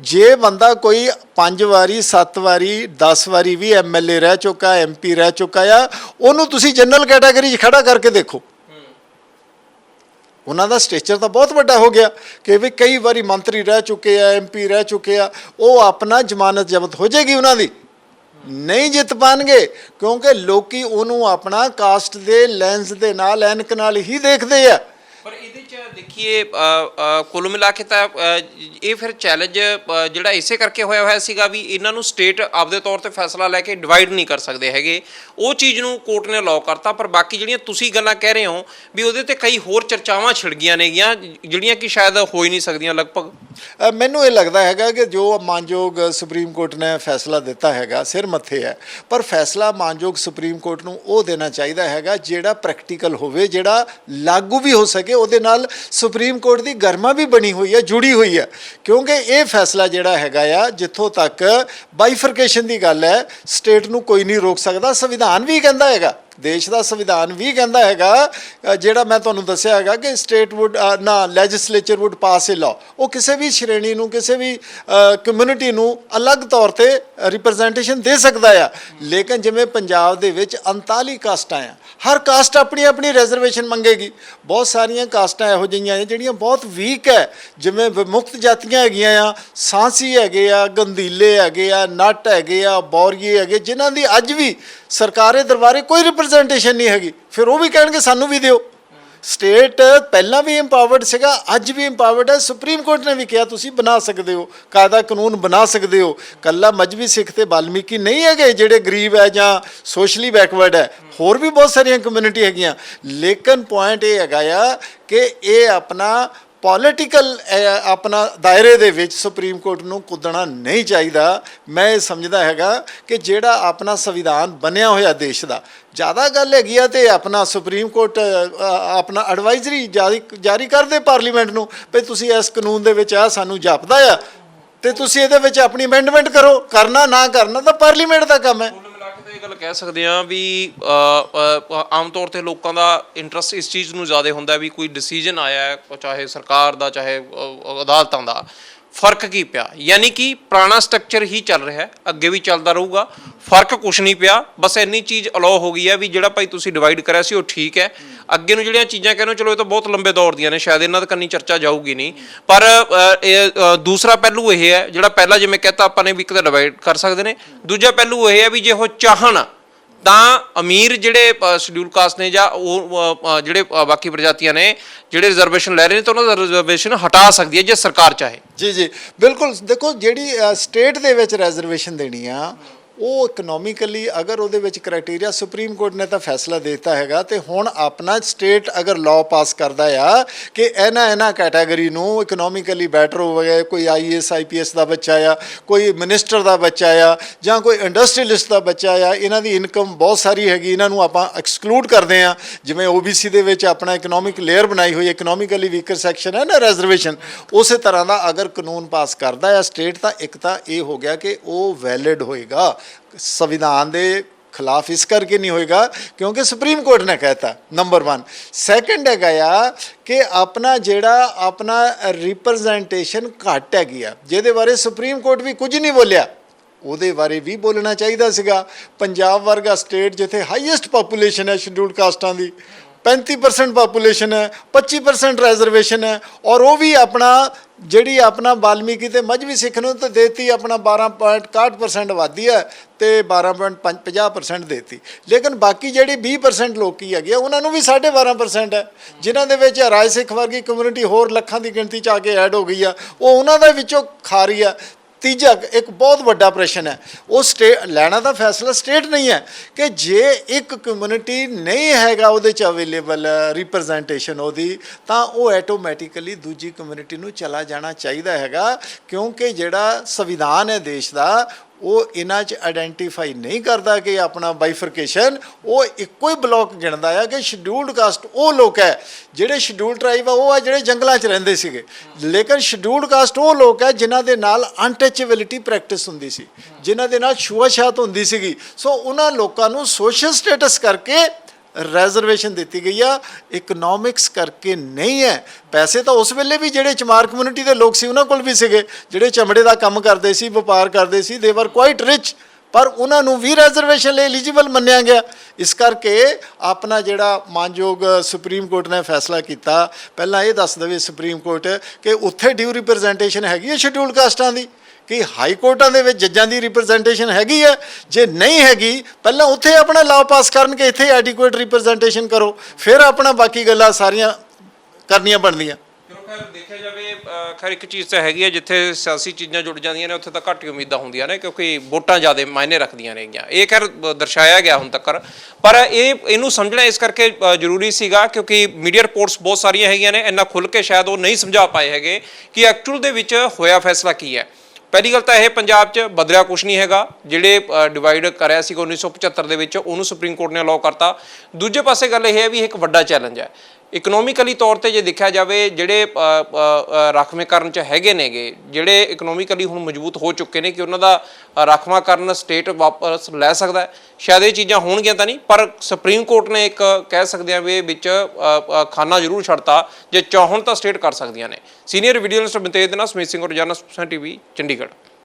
ਜੇ ਬੰਦਾ ਕੋਈ 5 ਵਾਰੀ 7 ਵਾਰੀ 10 ਵਾਰੀ ਵੀ ਐਮਐਲਏ ਰਹਿ ਚੁੱਕਾ ਐਮਪੀ ਰਹਿ ਚੁੱਕਾ ਆ, ਉਹਨੂੰ ਤੁਸੀਂ ਜਨਰਲ ਕੈਟਾਗਰੀ 'ਚ ਖੜਾ ਕਰਕੇ ਦੇਖੋ। ਉਹਨਾਂ ਦਾ ਸਟੇਚਰ ਤਾਂ ਬਹੁਤ ਵੱਡਾ ਹੋ ਗਿਆ ਕਿ ਵੀ ਕਈ ਵਾਰੀ ਮੰਤਰੀ ਰਹਿ ਚੁੱਕੇ ਆ ਐਮਪੀ ਰਹਿ ਚੁੱਕੇ ਆ, ਉਹ ਆਪਣਾ ਜ਼ਮਾਨਤ ਜ਼ਬਤ ਹੋ ਜਾਏਗੀ ਉਹਨਾਂ ਦੀ। ਨਹੀਂ ਜਿੱਤ ਪਾਣਗੇ, ਕਿਉਂਕਿ ਲੋਕੀ ਉਹਨੂੰ ਆਪਣਾ ਕਾਸਟ ਦੇ, ਲੈਂਸ ਦੇ ਨਾਲ, ਐਨਕ ਨਾਲ ਹੀ ਦੇਖਦੇ ਆ। ਪਰ ਇਹਦੇ ਦੇਖੀਏ ਕੁੱਲ ਮਿਲਾ ਕੇ ਤਾਂ ਇਹ ਫਿਰ ਚੈਲੰਜ ਜਿਹੜਾ ਇਸੇ ਕਰਕੇ ਹੋਇਆ ਹੋਇਆ ਸੀਗਾ ਵੀ ਇਹਨਾਂ ਨੂੰ ਸਟੇਟ ਆਪਦੇ ਤੌਰ ਤੇ ਫੈਸਲਾ ਲੈ ਕੇ ਡਿਵਾਈਡ ਨਹੀਂ ਕਰ ਸਕਦੇ ਹੈਗੇ। ਉਹ ਚੀਜ਼ ਨੂੰ ਕੋਰਟ ਨੇ ਅਲਾਉ ਕਰਤਾ, ਪਰ ਬਾਕੀ ਜਿਹੜੀਆਂ ਤੁਸੀਂ ਗੱਲਾਂ ਕਹਿ ਰਹੇ ਹੋ ਵੀ ਉਹਦੇ ਤੇ ਕਈ ਹੋਰ ਚਰਚਾਵਾਂ ਛਿੜ ਗਈਆਂ ਨੇਗੀਆਂ, ਜਿਹੜੀਆਂ ਕਿ ਸ਼ਾਇਦ ਹੋ ਹੀ ਨਹੀਂ ਸਕਦੀਆਂ ਲਗਭਗ। ਮੈਨੂੰ ਇਹ ਲੱਗਦਾ ਹੈਗਾ ਕਿ ਜੋ ਮਾਨਯੋਗ ਸੁਪਰੀਮ ਕੋਰਟ ਨੇ ਫੈਸਲਾ ਦਿੱਤਾ ਹੈਗਾ, ਸਿਰ ਮੱਥੇ ਹੈ, ਪਰ ਫੈਸਲਾ ਮਾਨਯੋਗ ਸੁਪਰੀਮ ਕੋਰਟ ਨੂੰ ਉਹ ਦੇਣਾ ਚਾਹੀਦਾ ਹੈਗਾ, ਜਿਹੜਾ ਪ੍ਰੈਕਟੀਕਲ ਹੋਵੇ, ਜਿਹੜਾ ਲਾਗੂ ਵੀ ਹੋ ਸਕੇ, ਉਹਦੇ ਨਾਲ ਸੁਪਰੀਮ ਕੋਰਟ ਦੀ ਗਰਮਾ ਵੀ ਬਣੀ ਹੋਈ ਹੈ, ਜੁੜੀ ਹੋਈ ਹੈ। ਕਿਉਂਕਿ ਇਹ ਫੈਸਲਾ ਜਿਹੜਾ ਹੈਗਾ ਆ, ਜਿੱਥੋਂ ਤੱਕ ਬਾਈਫਰਕੇਸ਼ਨ ਦੀ ਗੱਲ ਹੈ ਸਟੇਟ ਨੂੰ ਕੋਈ ਨਹੀਂ ਰੋਕ ਸਕਦਾ, ਸੰਵਿਧਾਨ ਵੀ ਕਹਿੰਦਾ ਹੈਗਾ। ਦੇਸ਼ ਦਾ ਸੰਵਿਧਾਨ ਵੀ ਕਹਿੰਦਾ ਹੈਗਾ ਜਿਹੜਾ ਮੈਂ ਤੁਹਾਨੂੰ ਦੱਸਿਆ ਹੈਗਾ ਕਿ ਸਟੇਟ ਵੁੱਡ ਨਾ legislature would pass a law ਉਹ ਕਿਸੇ ਵੀ ਸ਼੍ਰੇਣੀ ਨੂੰ, ਕਿਸੇ ਵੀ ਕਮਿਊਨਿਟੀ ਨੂੰ ਅਲੱਗ ਤੌਰ ਤੇ ਰਿਪਰੈਜ਼ੈਂਟੇਸ਼ਨ ਦੇ ਸਕਦਾ ਆ। ਲੇਕਿਨ ਜਿਵੇਂ ਪੰਜਾਬ ਦੇ ਵਿੱਚ 39 ਕਾਸਟਾਂ ਆ, ਹਰ ਕਾਸਟ ਆਪਣੀ ਆਪਣੀ ਰਿਜ਼ਰਵੇਸ਼ਨ ਮੰਗੇਗੀ। ਬਹੁਤ ਸਾਰੀਆਂ ਕਾਸਟਾਂ ਇਹੋ ਜਿਹੀਆਂ ਨੇ ਜਿਹੜੀਆਂ ਬਹੁਤ ਵੀਕ ਹੈ। ਜਿਵੇਂ ਵਿਮੁਕਤ ਜਾਤੀਆਂ ਹੈਗੀਆਂ ਆ, ਸਾਂਸੀ ਹੈਗੇ ਆ, ਗੰਧੀਲੇ ਹੈਗੇ ਆ, ਨੱਟ ਹੈਗੇ ਆ, ਬੌਰੀਏ ਹੈਗੇ, ਜਿਨ੍ਹਾਂ ਦੀ ਅੱਜ ਵੀ ਸਰਕਾਰੇ ਦਰਬਾਰੇ ਕੋਈ ਰਿਪਰੈਜ਼ੈਂਟੇਸ਼ਨ ਨਹੀਂ ਹੈਗੀ। ਫਿਰ ਉਹ ਵੀ ਕਹਿਣਗੇ, ਸਾਨੂੰ ਵੀ ਦਿਓ। ਸਟੇਟ ਪਹਿਲਾਂ ਵੀ ਇੰਪਾਵਰਡ ਸੀਗਾ, ਅੱਜ ਵੀ ਇੰਪਾਵਰਡ ਹੈ। ਸੁਪਰੀਮ ਕੋਰਟ ਨੇ ਵੀ ਕਿਹਾ, ਤੁਸੀਂ ਬਣਾ ਸਕਦੇ ਹੋ, ਕਾਇਦਾ ਕਾਨੂੰਨ ਬਣਾ ਸਕਦੇ ਹੋ। ਕੱਲਾ ਮਜਬੀ ਸਿੱਖ ਤੇ ਬਾਲਮੀਕੀ ਨਹੀਂ ਹੈਗੇ, ਜਿਹੜੇ ਗਰੀਬ ਹੈ ਜਾਂ ਸੋਸ਼ਲੀ ਬੈਕਵਰਡ ਹੈ। ਹੋਰ ਵੀ ਬਹੁਤ ਸਾਰੀਆਂ ਕਮਿਊਨਿਟੀ ਹੈਗੀਆਂ। ਲੇਕਿਨ ਪੁਆਇੰਟ ਇਹ ਹੈਗਾ ਆ ਕਿ ਇਹ ਆਪਣਾ ਪੋਲੀਟੀਕਲ ਆਪਣਾ ਦਾਇਰੇ ਦੇ ਵਿੱਚ ਸੁਪਰੀਮ ਕੋਰਟ ਨੂੰ ਕੁੱਦਣਾ ਨਹੀਂ ਚਾਹੀਦਾ। ਮੈਂ ਇਹ ਸਮਝਦਾ ਹੈਗਾ ਕਿ ਜਿਹੜਾ ਆਪਣਾ ਸੰਵਿਧਾਨ ਬਣਿਆ ਹੋਇਆ ਦੇਸ਼ ਦਾ, ਜ਼ਿਆਦਾ ਗੱਲ ਹੈਗੀ ਆ ਤੇ ਆਪਣਾ ਸੁਪਰੀਮ ਕੋਰਟ ਆਪਣਾ ਐਡਵਾਈਜ਼ਰੀ ਜਾਰੀ ਜਾਰੀ ਕਰ ਪਾਰਲੀਮੈਂਟ ਨੂੰ ਵੀ ਤੁਸੀਂ ਇਸ ਕਾਨੂੰਨ ਦੇ ਵਿੱਚ ਆ, ਸਾਨੂੰ ਜਾਪਦਾ ਆ। ਤੇ ਤੁਸੀਂ ਇਹਦੇ ਵਿੱਚ ਆਪਣੀ ਅਮੈਂਡਮੈਂਟ ਕਰੋ, ਕਰਨਾ ਨਾ ਕਰਨਾ ਤਾਂ ਪਾਰਲੀਮੈਂਟ ਦਾ ਕੰਮ ਹੈ। ਗੱਲ ਕਹਿ ਸਕਦੇ ਆ ਵੀ ਆਮ ਤੌਰ ਤੇ ਲੋਕਾਂ ਦਾ ਇੰਟਰਸਟ ਇਸ ਚੀਜ਼ ਨੂੰ ਜ਼ਿਆਦਾ ਹੁੰਦਾ ਵੀ ਕੋਈ ਡਿਸੀਜਨ ਆਇਆ ਹੈ, ਚਾਹੇ ਸਰਕਾਰ ਦਾ, ਚਾਹੇ ਅਦਾਲਤਾਂ ਦਾ। ਫ਼ਰਕ ਕੀ ਪਿਆ? ਯਾਨੀ ਕਿ ਪੁਰਾਣਾ ਸਟਰਕਚਰ ਹੀ ਚੱਲ ਰਿਹਾ ਹੈ, ਅੱਗੇ ਵੀ ਚੱਲਦਾ ਰਹੂਗਾ। ਫ਼ਰਕ ਕੁਛ ਨਹੀਂ ਪਿਆ, ਬਸ ਇੰਨੀ ਚੀਜ਼ ਅਲਾਉ ਹੋ ਗਈ ਹੈ ਵੀ ਜਿਹੜਾ ਭਾਈ ਤੁਸੀਂ ਡਿਵਾਈਡ ਕਰਿਆ ਸੀ ਉਹ ਠੀਕ ਹੈ। ਅੱਗੇ ਨੂੰ ਜਿਹੜੀਆਂ ਚੀਜ਼ਾਂ ਕਹਿੰਦੇ ਹੋ, ਚਲੋ ਇਹ ਤਾਂ ਬਹੁਤ ਲੰਬੇ ਦੌਰ ਦੀਆਂ ਨੇ, ਸ਼ਾਇਦ ਇਹਨਾਂ ਤੱਕ ਕੰਨੀ ਚਰਚਾ ਜਾਊਗੀ ਨਹੀਂ। ਪਰ ਇਹ ਦੂਸਰਾ ਪਹਿਲੂ ਇਹ ਹੈ, ਜਿਹੜਾ ਪਹਿਲਾਂ ਜਿਵੇਂ ਕਹਤਾ ਆਪਾਂ ਨੇ ਵੀ ਇੱਕ ਤਾਂ ਡਿਵਾਈਡ ਕਰ ਸਕਦੇ ਨੇ। ਦੂਜਾ ਪਹਿਲੂ ਇਹ ਹੈ ਵੀ ਜੇ ਉਹ ਚਾਹਣ ਤਾਂ ਅਮੀਰ ਜਿਹੜੇ ਸ਼ਡਿਊਲ ਕਾਸਟ ਨੇ ਜਾਂ ਉਹ ਜਿਹੜੇ ਬਾਕੀ ਪ੍ਰਜਾਤੀਆਂ ਨੇ, ਜਿਹੜੇ ਰਿਜ਼ਰਵੇਸ਼ਨ ਲੈ ਰਹੇ ਨੇ, ਤਾਂ ਉਹਨਾਂ ਦਾ ਰਿਜ਼ਰਵੇਸ਼ਨ ਹਟਾ ਸਕਦੀ ਹੈ ਜੇ ਸਰਕਾਰ ਚਾਹੇ। ਜੀ ਜੀ, ਬਿਲਕੁਲ। ਦੇਖੋ, ਜਿਹੜੀ ਸਟੇਟ ਦੇ ਵਿੱਚ ਰਿਜ਼ਰਵੇਸ਼ਨ ਦੇਣੀ ਆ ਉਹ ਇਕਨੋਮਿਕਲੀ ਅਗਰ ਉਹਦੇ ਵਿੱਚ ਕ੍ਰਾਈਟੇਰੀਆ ਸੁਪਰੀਮ ਕੋਰਟ ਨੇ ਤਾਂ ਫੈਸਲਾ ਦੇ ਦਿੱਤਾ ਹੈਗਾ ਤੇ ਹੁਣ ਆਪਣਾ ਸਟੇਟ ਅਗਰ ਲਾਅ ਪਾਸ ਕਰਦਾ ਆ ਕਿ ਇਹਨਾਂ ਇਹਨਾਂ ਕੈਟਾਗਰੀ ਨੂੰ ਇਕਨੋਮਿਕਲੀ ਬੈਟਰ ਹੋਵੇ, ਕੋਈ ਆਈਐਸ ਆਈਪੀਐਸ ਦਾ ਬੱਚਾ ਆ, ਕੋਈ ਮਿਨਿਸਟਰ ਦਾ ਬੱਚਾ ਆ ਜਾਂ ਕੋਈ ਇੰਡਸਟਰੀਲਿਸਟ ਦਾ ਬੱਚਾ ਆ, ਇਹਨਾਂ ਦੀ ਇਨਕਮ ਬਹੁਤ ਸਾਰੀ ਹੈਗੀ, ਇਹਨਾਂ ਨੂੰ ਆਪਾਂ ਐਕਸਕਲੂਡ ਕਰਦੇ ਆ ਜਿਵੇਂ OBC ਦੇ ਵਿੱਚ ਆਪਣਾ ਇਕਨੋਮਿਕ ਲੇਅਰ ਬਣਾਈ ਹੋਈ ਇਕਨੋਮਿਕਲੀ ਵੀਕਰ ਸੈਕਸ਼ਨ ਹੈ ਨਾ ਰਿਜ਼ਰਵੇਸ਼ਨ ਉਸੇ ਤਰ੍ਹਾਂ ਦਾ ਅਗਰ ਕਾਨੂੰਨ ਪਾਸ ਕਰਦਾ ਹੈ ਸਟੇਟ ਤਾਂ ਇੱਕ ਤਾਂ ਇਹ ਹੋ ਗਿਆ ਕਿ ਉਹ ਵੈਲਿਡ ਹੋਏਗਾ। ਸੰਵਿਧਾਨ ਦੇ ਖਿਲਾਫ ਇਸ ਕਰਕੇ ਨਹੀਂ ਹੋਏਗਾ ਕਿਉਂਕਿ ਸੁਪਰੀਮ ਕੋਰਟ ਨੇ ਕਹਿਤਾ ਨੰਬਰ 1 ਸੈਕੰਡ ਹੈਗਾ ਆ ਕਿ ਆਪਣਾ ਜਿਹੜਾ ਆਪਣਾ ਰਿਪਰੈਜ਼ੈਂਟੇਸ਼ਨ ਘੱਟ ਹੈਗੀ ਆ, ਜਿਹਦੇ ਬਾਰੇ ਸੁਪਰੀਮ ਕੋਰਟ ਵੀ ਕੁਝ ਨਹੀਂ ਬੋਲਿਆ, ਉਹਦੇ ਬਾਰੇ ਵੀ ਬੋਲਣਾ ਚਾਹੀਦਾ ਸੀਗਾ। ਪੰਜਾਬ ਵਰਗਾ ਸਟੇਟ ਜਿੱਥੇ ਹਾਈਐਸਟ ਪਾਪੂਲੇਸ਼ਨ ਹੈ ਸ਼ਡਿਊਲਡ ਕਾਸਟਾਂ ਦੀ 35% ਪਾਪੂਲੇਸ਼ਨ ਹੈ 25% ਰਿਜ਼ਰਵੇਸ਼ਨ ਹੈ, ਔਰ ਉਹ ਵੀ ਆਪਣਾ ਜਿਹੜੀ ਆਪਣਾ ਬਾਲਮੀਕੀ ਤੇ ਮਜਬੀ ਸਿੱਖ ਨੂੰ ਤਾਂ ਦੇਤੀ ਆਪਣਾ 12.61% ਆਬਾਦੀ ਹੈ ਤੇ 12.50% ਦੇਤੀ। ਲੇਕਿਨ ਬਾਕੀ ਜਿਹੜੀ 20% ਲੋਕੀ ਹੈਗੇ ਆ, ਉਹਨਾਂ ਨੂੰ ਵੀ 12.5% ਹੈ ਜਿਨ੍ਹਾਂ ਦੇ ਵਿੱਚ ਰਾਜ ਸਿੱਖ ਵਰਗੀ ਕਮਿਊਨਿਟੀ ਹੋਰ ਲੱਖਾਂ ਦੀ ਗਿਣਤੀ ਚ ਆ ਕੇ ਐਡ ਹੋ ਗਈ ਆ। ਉਹ ਉਹਨਾਂ ਦੇ ਵਿੱਚੋਂ ਖਾ ਰਹੀ ਆ। ਤੀਜਾ ਇੱਕ ਬਹੁਤ ਵੱਡਾ ਪ੍ਰਸ਼ਨ ਹੈ, ਉਹ ਸਟੇਟ ਲੈਣਾ ਦਾ ਫੈਸਲਾ ਸਟੇਟ ਨਹੀਂ ਹੈ ਕਿ ਜੇ ਇੱਕ ਕਮਿਊਨਿਟੀ ਨਹੀਂ ਹੈਗਾ ਉਹਦੇ ਚ ਅਵੇਲੇਬਲ ਰਿਪਰੈਜ਼ੈਂਟੇਸ਼ਨ ਉਹਦੀ, ਤਾਂ ਉਹ ਆਟੋਮੈਟਿਕਲੀ ਦੂਜੀ ਕਮਿਊਨਿਟੀ ਨੂੰ ਚਲਾ ਜਾਣਾ ਚਾਹੀਦਾ ਹੈਗਾ, ਕਿਉਂਕਿ ਜਿਹੜਾ ਸੰਵਿਧਾਨ ਹੈ ਦੇਸ਼ ਦਾ ਉਹ ਇਹਨਾਂ 'ਚ ਆਇਡੈਂਟੀਫਾਈ ਨਹੀਂ ਕਰਦਾ ਕਿ ਆਪਣਾ ਬਾਈਫਰਕੇਸ਼ਨ ਉਹ ਇੱਕੋ ਹੀ ਬਲਾਕ ਗਿਣਦਾ ਆ ਕਿ ਸ਼ਡਿਊਲਡ ਕਾਸਟ ਉਹ ਲੋਕ ਹੈ। ਜਿਹੜੇ ਸ਼ਡਿਊਲਡ ਟ੍ਰਾਈਬ ਆ, ਉਹ ਆ ਜਿਹੜੇ ਜੰਗਲਾਂ 'ਚ ਰਹਿੰਦੇ ਸੀਗੇ। ਲੇਕਿਨ ਸ਼ਡਿਊਲਡ ਕਾਸਟ ਉਹ ਲੋਕ ਹੈ ਜਿਨ੍ਹਾਂ ਦੇ ਨਾਲ ਅਨਟਚੇਬਿਲਿਟੀ ਪ੍ਰੈਕਟਿਸ ਹੁੰਦੀ ਸੀ। ਜਿਨ੍ਹਾਂ ਦੇ ਨਾਲ ਛੂਆਛਾਤ ਹੁੰਦੀ ਸੀਗੀ। ਸੋ ਉਹਨਾਂ ਲੋਕਾਂ ਨੂੰ ਸੋਸ਼ਲ ਸਟੇਟਸ ਕਰਕੇ ਰਿਜ਼ਰਵੇਸ਼ਨ ਦਿੱਤੀ ਗਈ ਆ। ਇਕਨੋਮਿਕਸ ਕਰਕੇ ਨਹੀਂ ਹੈ। ਪੈਸੇ ਤਾਂ ਉਸ ਵੇਲੇ ਵੀ ਜਿਹੜੇ ਚਮਾਰ ਕਮਿਊਨਿਟੀ ਦੇ ਲੋਕ ਸੀ, ਉਹਨਾਂ ਕੋਲ ਵੀ ਸੀਗੇ। ਜਿਹੜੇ ਚਮੜੇ ਦਾ ਕੰਮ ਕਰਦੇ ਸੀ, ਵਪਾਰ ਕਰਦੇ ਸੀ ਦੇ ਵਰ ਕੁਆਇਟ ਰਿਚ ਪਰ ਉਹਨਾਂ ਨੂੰ ਵੀ ਰਿਜ਼ਰਵੇਸ਼ਨ ਲਈ ਐਲੀਜੀਬਲ ਮੰਨਿਆ ਗਿਆ। ਇਸ ਕਰਕੇ ਆਪਣਾ ਜਿਹੜਾ ਮਾਨਯੋਗ ਸੁਪਰੀਮ ਕੋਰਟ ਨੇ ਫੈਸਲਾ ਕੀਤਾ। ਪਹਿਲਾਂ ਇਹ ਦੱਸ ਦੇਵੇ ਸੁਪਰੀਮ ਕੋਰਟ ਕਿ ਉੱਥੇ ਡਿਊ ਰਿਪਰੈਜ਼ੈਂਟੇਸ਼ਨ ਹੈਗੀ ਹੈ ਸ਼ਡਿਊਲਡ ਕਾਸਟਾਂ ਦੀ? ਕਿ ਹਾਈ ਕੋਰਟਾਂ ਦੇ ਵਿੱਚ ਜੱਜਾਂ ਦੀ ਰਿਪਰੈਜ਼ੈਂਟੇਸ਼ਨ ਹੈਗੀ ਹੈ। ਜੇ ਨਹੀਂ ਹੈਗੀ, ਪਹਿਲਾਂ ਉੱਥੇ ਆਪਣਾ ਲਾਅ ਪਾਸ ਕਰਨ ਕਿ ਇੱਥੇ ਐਡਿਕੁਏਟ ਰਿਪਰੈਜ਼ੈਂਟੇਸ਼ਨ ਕਰੋ, ਫਿਰ ਆਪਣਾ ਬਾਕੀ ਗੱਲਾਂ ਸਾਰੀਆਂ ਕਰਨੀਆਂ ਬਣਦੀਆਂ। ਚਲੋ ਦੇਖਿਆ ਜਾਵੇ ਖੈਰ ਇੱਕ ਚੀਜ਼ ਤਾਂ ਹੈਗੀ ਹੈ, ਜਿੱਥੇ ਸਿਆਸੀ ਚੀਜ਼ਾਂ ਜੁੜ ਜਾਂਦੀਆਂ ਨੇ, ਉੱਥੇ ਤਾਂ ਘੱਟ ਹੀ ਉਮੀਦਾਂ ਹੁੰਦੀਆਂ ਨੇ, ਕਿਉਂਕਿ ਵੋਟਾਂ ਜ਼ਿਆਦਾ ਮਾਇਨੇ ਰੱਖਦੀਆਂ ਨੇਗੀਆਂ। ਇਹ ਖੈਰ ਦਰਸਾਇਆ ਗਿਆ ਹੁਣ ਤੱਕ ਪਰ ਇਹ, ਇਹਨੂੰ ਸਮਝਣਾ ਇਸ ਕਰਕੇ ਜ਼ਰੂਰੀ ਸੀਗਾ, ਕਿਉਂਕਿ ਮੀਡੀਆ ਰਿਪੋਰਟਸ ਬਹੁਤ ਸਾਰੀਆਂ ਹੈਗੀਆਂ ਨੇ, ਇੰਨਾ ਖੁੱਲ ਕੇ ਸ਼ਾਇਦ ਉਹ ਨਹੀਂ ਸਮਝਾ ਪਾਏ ਹੈਗੇ ਕਿ ਐਕਚੁਅਲ ਦੇ ਵਿੱਚ ਹੋਇਆ ਫੈਸਲਾ ਕੀ ਹੈ। ਪਹਿਲੀ ਗੱਲ ਤਾਂ ਇਹ ਪੰਜਾਬ 'ਚ ਬਦਲਿਆ ਕੁਝ ਨਹੀਂ ਹੈਗਾ। ਜਿਹੜੇ ਡਿਵਾਈਡ ਕਰਿਆ ਸੀਗਾ 1975 ਦੇ ਵਿੱਚ, ਉਹਨੂੰ ਸੁਪਰੀਮ ਕੋਰਟ ਨੇ ਅਲਾਉ ਕਰਤਾ। ਦੂਜੇ ਪਾਸੇ ਗੱਲ ਇਹ ਹੈ ਵੀ ਇੱਕ ਵੱਡਾ ਚੈਲੰਜ ਹੈ। ਇਕਨੋਮਿਕਲੀ ਤੌਰ ਤੇ ਜੇ ਦੇਖਿਆ ਜਾਵੇ, ਜਿਹੜੇ ਰਾਖਵੇਂਕਰਨ ਚ ਹੈਗੇ ਨੇਗੇ, ਜਿਹੜੇ ਇਕਨੋਮਿਕਲੀ ਹੁਣ ਮਜ਼ਬੂਤ ਹੋ ਚੁੱਕੇ ਨੇ ਕਿ ਉਹਨਾਂ ਦਾ ਰਾਖਵਾਂਕਰਨ ਸਟੇਟ ਵਾਪਸ ਲੈ ਸਕਦਾ ਸ਼ਾਇਦ ਇਹ ਚੀਜ਼ਾਂ ਹੋਣਗੀਆਂ ਤਾਂ ਨਹੀਂ, ਪਰ ਸੁਪਰੀਮ ਕੋਰਟ ਨੇ ਇੱਕ ਕਹਿ ਸਕਦੇ ਆ ਵੀ ਇਹ ਵਿੱਚ ਖਾਨਾ ਜ਼ਰੂਰ ਛੱਡਤਾ, ਜੇ ਚਾਹਣ ਤਾਂ ਸਟੇਟ ਕਰ ਸਕਦੀਆਂ ਨੇ। ਸੀਨੀਅਰ ਵੀਡੀਓ ਜਰਨਲਿਸਟ ਬੰਤੇਜ ਦੇ ਨਾਲ ਸਮੀਤ ਸਿੰਘ ਰੋਜ਼ਾਨਾ ਟੀਵੀ ਚੰਡੀਗੜ੍ਹ।